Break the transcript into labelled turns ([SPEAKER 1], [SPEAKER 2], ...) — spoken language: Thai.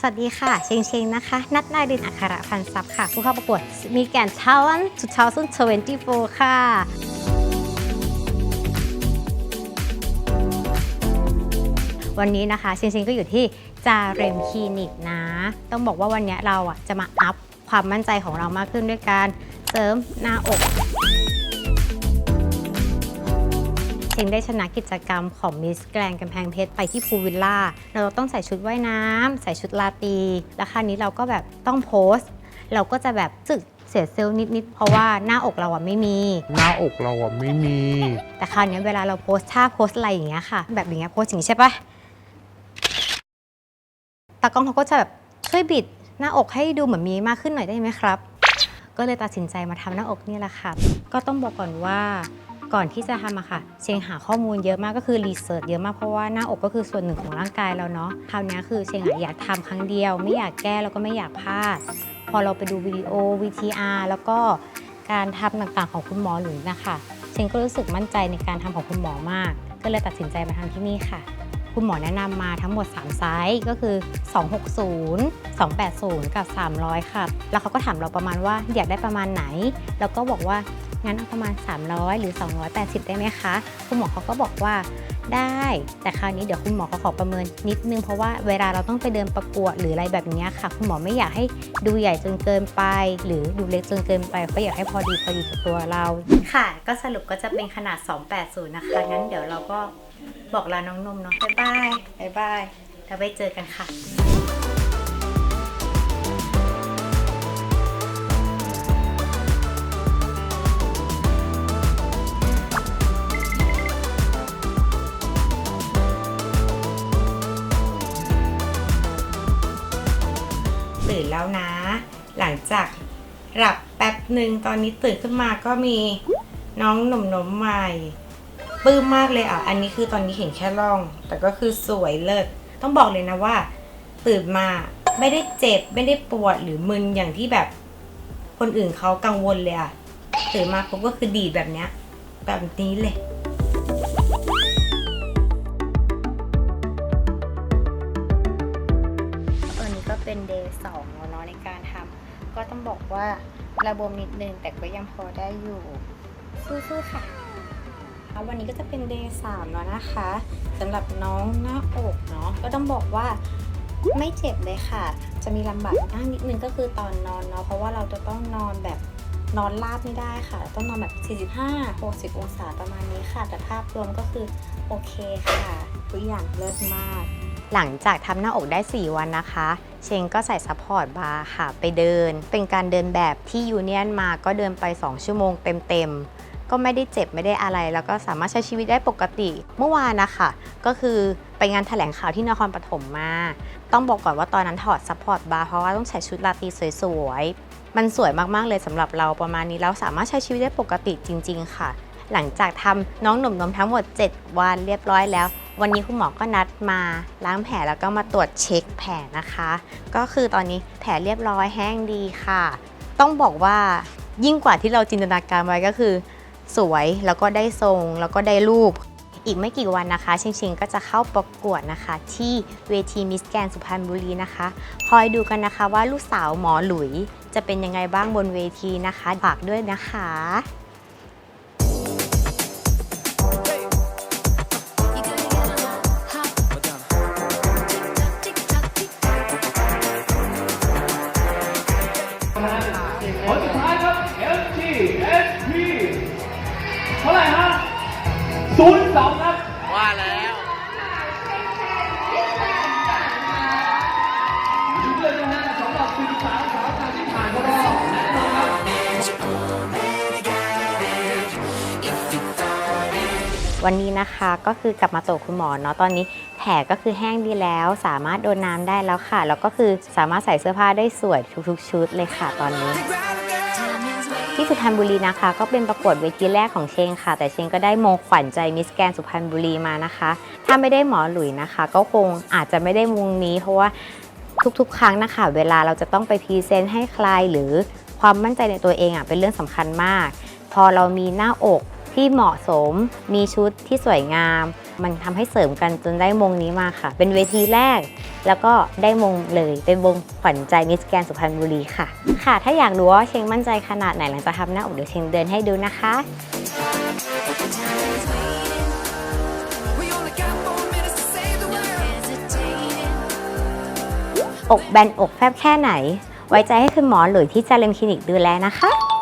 [SPEAKER 1] สวัสดีค่ะ เชงเชงนะคะ นัดนายดินอัคระพันธ์ทรัพย์ค่ะ ผู้เข้าประกวดมีแกน Talent 2024ค่ะวันนี้นะคะเชงเชงก็อยู่ที่จาเรมคลินิกนะ ต้องบอกว่าวันนี้เราอะจะมาอัพความมั่นใจของเรามากขึ้นด้วยการเสริมหน้าอก เชงได้ชนะกิจกรรมของมิสแกรนกำแพงเพชรไปที่พูลวิลล่า เราต้องใส่ชุดว่ายน้ำ ใส่ชุดลาตรีแล้วคราวนี้เราก็แบบต้องโพสต์เราก็จะแบบรู้สึกเสียเซลล์นิด ๆ เพราะว่าหน้าอกเราอะไม่มี
[SPEAKER 2] หน้าอกเราอะไม่มี
[SPEAKER 1] แต่คราวนี้เวลาเราโพสท่าโพสอะไรอย่างเงี้ยค่ะ แบบอย่างเงี้ยโพสอย่างงี้ใช่ปะตากล้องเขาก็จะแบบช่วยบิดหน้าอกให้ดูเหมือนมีมากขึ้นหน่อยได้ไหมครับ ก็เลยตัดสินใจมาทำหน้าอกนี่แหละค่ะ ก็ต้องบอกก่อนว่า ก่อนที่จะทำอะค่ะ เชงหาข้อมูลเยอะมากก็คือรีเสิร์ชเยอะมากเพราะว่าหน้าอกก็คือส่วนหนึ่งของร่างกายเราเนาะคราวนี้คือเชงอะอยากทำครั้งเดียว ไม่อยากแก้แล้วก็ไม่อยากพลาด พอเราไปดูวิดีโอ VTR แล้วก็การทำต่างๆของคุณหมอหลุยนะคะเชงก็รู้สึกมั่นใจในการทำของคุณหมอมาก ก็เลยตัดสินใจมาทำที่นี่ค่ะคุณหมอแนะนำมาทั้งหมด 3 ไซส์ก็คือ 260 280 กับ 300 ค่ะ แล้วเขาก็ถามเราประมาณว่าอยากได้ประมาณไหน แล้วก็บอกว่า งั้นเอาประมาณ 300 หรือ 280 ได้ไหมคะ คุณหมอเขาก็บอกว่าได้ แต่คราวนี้เดี๋ยวคุณหมอเขาขอประเมินนิดนึง เพราะว่าเวลาเราต้องไปเดินประกวดหรืออะไรแบบนี้ค่ะ คุณหมอไม่อยากให้ดูใหญ่จนเกินไป หรือดูเล็กจนเกินไปก็อยากให้พอดีพอดีกับตัวเรา ค่ะ ก็สรุปก็จะเป็นขนาด 280 นะคะ งั้นเดี๋ยวเราก็บอกลาน้องนมเนาะบ๊ายบายบ๊ายบายแล้วไว้เจอกันค่ะ ตื่นแล้วนะ หลังจากหลับแป๊บหนึ่งตอนนี้ตื่นขึ้นมาก็มีน้องหนุ่มนมใหม่ปื้มมากเลยอะ อันนี้คือตอนนี้เห็นแค่ร่อง แต่ก็คือสวยเลิศต้องบอกเลยนะว่า ตื่นมาไม่ได้เจ็บไม่ได้ปวดหรือมึนอย่างที่แบบ คนอื่นเขากังวลเลยอะตื่นมาปุ๊บก็คือดีดแบบเนี้ยแบบนี้เลย เป็นเดย์สองเนาะในการทำก็ต้องบอกว่าระบมนิดนึงแต่ก็ยังพอได้อยู่สู้ๆค่ะแล้ววันนี้ก็จะเป็นเดย์สามแล้วนะคะสำหรับน้องหน้าอกเนาะก็ต้องบอกว่าไม่เจ็บเลยค่ะ จะมีลำบากบ้างนิดนึงก็คือตอนนอนเนาะเพราะว่าเราจะต้องนอนแบบนอนราบไม่ได้ค่ะ ต้องนอนแบบ 45 60 องศาประมาณนี้ค่ะ แต่ภาพรวมก็คือโอเคค่ะทุกอย่างเลิศมาก หลังจากทำหน้าอกได้ 4 วันนะคะ เชงก็ใส่ซัพพอร์ตบาร์ค่ะ ไปเดิน เป็นการเดินแบบที่ยูเนียนมาก็เดินไป 2 ชั่วโมงเต็มๆ ก็ไม่ได้เจ็บไม่ได้อะไร แล้วก็สามารถใช้ชีวิตได้ปกติ เมื่อวานนะคะ ก็คือไปงานแถลงข่าวที่นครปฐมมา ต้องบอกก่อนว่าตอนนั้นถอดซัพพอร์ตบาร์เพราะว่าต้องใส่ชุดราตรีสวยๆ มันสวยมากๆเลยสำหรับเราประมาณนี้แล้วสามารถใช้ชีวิตได้ปกติจริง ๆ ค่ะ หลังจากทำน้องหนุ่มนมทั้งหมด 7 วันเรียบร้อยแล้ว วันนี้คุณหมอก็นัดมาล้างแผลแล้วก็มาตรวจเช็คแผลนะคะ ก็คือตอนนี้แผลเรียบร้อยแห้งดีค่ะ ต้องบอกว่ายิ่งกว่าที่เราจินตนาการไว้ก็คือ สวยแล้วก็ได้ทรง แล้วก็ได้รูป อีกไม่กี่วันนะคะเชงเชงก็จะเข้าประกวดนะคะ ที่เวทีมิสแกนสุพรรณบุรีนะคะ คอยดูกันนะคะว่าลูกสาวหมอหลุยจะเป็นยังไงบ้างบนเวทีนะคะฝากด้วยนะคะ
[SPEAKER 3] ผลสุดท้ายครับ MT SP เท่าไหร่ฮะศูนย์สองครับ
[SPEAKER 2] ว่าแล้ว
[SPEAKER 3] ดูเลยนะฮะสำหรับสิบสาวสาวงามที่ผ่านเข้ารอบแน่นอนครับ
[SPEAKER 1] วันนี้นะคะก็คือกลับมาตรวจคุณหมอเนาะตอนนี้แผ ลก็คือแห้งดีแล้ว สามารถโดนน้ำได้แล้วค่ะ แล้วก็คือสามารถใส่เสื้อผ้าได้สวยทุกๆ ชุดเลยค่ะตอนนี้ ที่สุพรรณบุรีนะคะ ก็เป็นประกวดเวทีแรกของเชงค่ะ แต่เชงก็ได้มงขวัญใจมิสแกนสุพรรณบุรีมานะคะ ถ้าไม่ได้หมอหลุยนะคะ ก็คงอาจจะไม่ได้มงนี้ เพราะว่าทุกๆ ครั้งนะคะ เวลาเราจะต้องไปพรีเซนต์ให้ใครหรือความมั่นใจในตัวเองอะเป็นเรื่องสำคัญมาก พอเรามีหน้าอก ที่เหมาะสม มีชุดที่สวยงาม มันทำให้เสริมกันจนได้มงนี้มาค่ะ เป็นเวทีแรก แล้วก็ได้มงเลยเป็นมงขวัญใจมิสแกรนสุพรรณบุรีค่ะ ค่ะ ถ้าอยากรู้ว่าเชงมั่นใจขนาดไหนหลังจากทำหน้าอกเดี๋ยวเชงเดินให้ดูนะคะอกแบนอกแฟบแค่ไหน ไว้ใจให้คุณหมอหลุยที่จาเลมคลินิกดูแลนะคะ